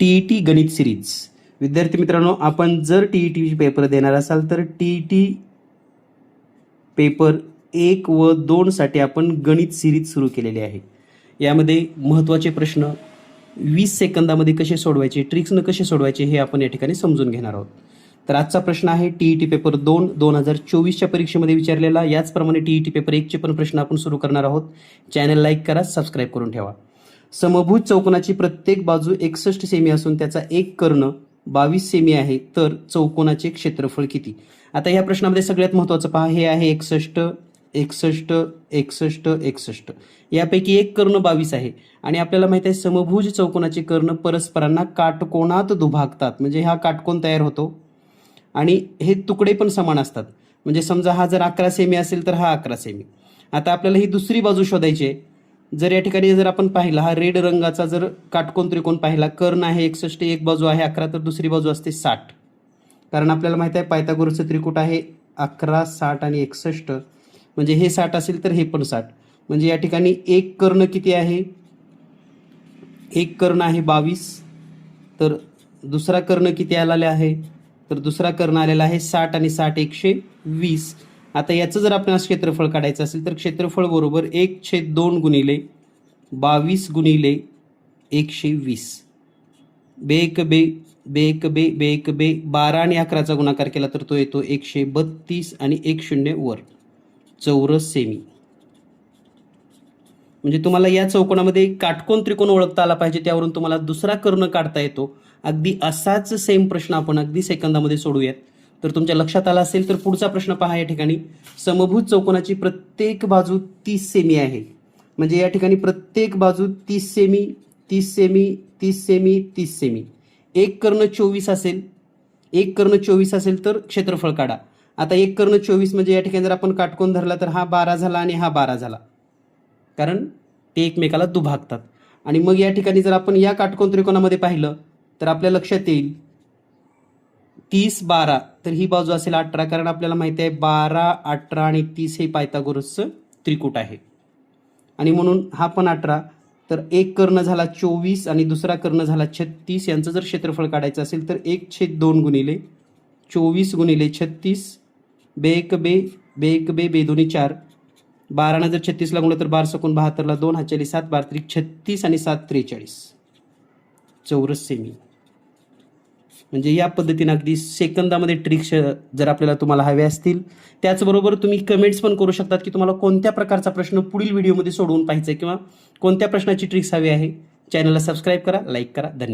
T E T गणित series विद्यार्थी मित्रांनो आपण जर टी ई टी पेपर देणार असाल तर टी ई टी पेपर एक व दोनसाठी आपण गणित सिरीज सुरू केलेली आहे. यामध्ये महत्त्वाचे प्रश्न वीस सेकंदामध्ये कसे सोडवायचे ट्रिक्सनं कसे सोडवायचे हे आपण या ठिकाणी समजून घेणार आहोत. तर आजचा प्रश्न आहे टी ई टी पेपर दोन दोन हजार चोवीसच्या परीक्षेमध्ये विचारलेला. याचप्रमाणे टी ई टी पेपर एकचे पण प्रश्न आपण सुरू करणार आहोत. चॅनल लाईक करा सबस्क्राईब करून ठेवा. समभुज चौकोनाची प्रत्येक बाजू एकसष्ट सेमी असून त्याचा एक कर्ण बावीस सेमी आहे. तर चौकोनाचे क्षेत्रफळ किती? आता या प्रश्नामध्ये सगळ्यात महत्त्वाचं पहा. हे आहे एकसष्ट एकसष्ट एकसष्ट एकसष्ट. यापैकी एक कर्ण बावीस आहे. आणि आपल्याला माहिती आहे समभुज चौकोनाचे कर्ण परस्परांना काटकोणात दुभागतात. म्हणजे हा काटकोण तयार होतो. आणि हे तुकडे पण समान असतात. म्हणजे समजा हा जर अकरा सेमी असेल तर हा अकरा सेमी. आता आपल्याला ही दुसरी बाजू शोधायची आहे. जर या ठिकाणी जर आपण पाहिला हा रेड रंगाचा जर काटकोन त्रिकोण पाहिला कर्ण आहे एकसष्ट एक बाजू आहे अकरा तर दुसरी बाजू असते साठ. कारण आपल्याला माहिती आहे पायथागोरसचं त्रिकूट आहे अकरा साठ आणि एकसष्ट. म्हणजे हे साठ असेल तर हे पण साठ. म्हणजे या ठिकाणी एक कर्ण किती आहे? एक कर्ण आहे बावीस. तर दुसरा कर्ण किती आलेला आहे? तर दुसरा कर्ण आलेला आहे साठ आणि साठ एकशे वीस. आता याचं जर आपल्याला क्षेत्रफळ काढायचं असेल तर क्षेत्रफळ बरोबर एक छेद दोन गुणिले बावीस गुणिले एकशे वीस. बेक बे बेक बे बेक बे बारा आणि अकराचा गुणाकार केला तर तो येतो एकशे बत्तीस आणि एक शून्य वर. चौरस सेमी. म्हणजे तुम्हाला या चौकोनामध्ये काटकोन त्रिकोण ओळखता आला पाहिजे त्यावरून तुम्हाला दुसरा कर्ण काढता येतो. अगदी असाच सेम प्रश्न आपण अगदी सेकंदामध्ये सोडूयात. तर तुमच्या लक्षात आला असेल तर पुढचा प्रश्न पहा या ठिकाणी. समभूत चौकोनाची प्रत्येक बाजू तीस सेमी आहे. म्हणजे या ठिकाणी प्रत्येक बाजू तीस सेमी तीस सेमी तीस सेमी तीस सेमी एक कर्ण चोवीस असेल. एक कर्ण चोवीस असेल तर क्षेत्रफळ काढा. आता एक कर्ण चोवीस म्हणजे या ठिकाणी जर आपण काटकोन धरला तर हा बारा झाला आणि हा बारा झाला. कारण ते एकमेकाला दुभागतात. आणि मग या ठिकाणी जर आपण या काटकोन त्रिकोणामध्ये पाहिलं तर आपल्या लक्षात येईल तीस बारा. तर ही बाजू असेल अठरा कारण आपल्याला माहिती आहे बारा अठरा आणि तीस हे पायथागोरसचं त्रिकूट आहे. आणि म्हणून हा पण अठरा. तर एक कर्ण झाला चोवीस आणि दुसरा कर्ण झाला छत्तीस. यांचं जर क्षेत्रफळ काढायचं असेल तर एक छेद दोन गुणिले चोवीस गुणिले छत्तीस बे एक बे बे एक बे बे दोन्ही चार. बारानं जर छत्तीसला गुणलं तर बार सकून बहात्तरला दोन हाचाली सात बार त्रिक छत्तीस आणि सात त्रेचाळीस. चौरस सेमी. म्हणजे या पद्धतीने अगदी सेकंदामध्ये ट्रिक्स जर आपल्याला तुम्हाला हवे असतील त्याचबरोबर तुम्ही कमेंट्स पण करू शकतात की तुम्हाला कोणत्या प्रकारचा प्रश्न पुढील व्हिडिओमध्ये सोडवून पाहिजे किंवा कोणत्या प्रश्नाची ट्रिक्स हवी आहे. चॅनलला सबस्क्राईब करा लाईक करा. धन्यवाद.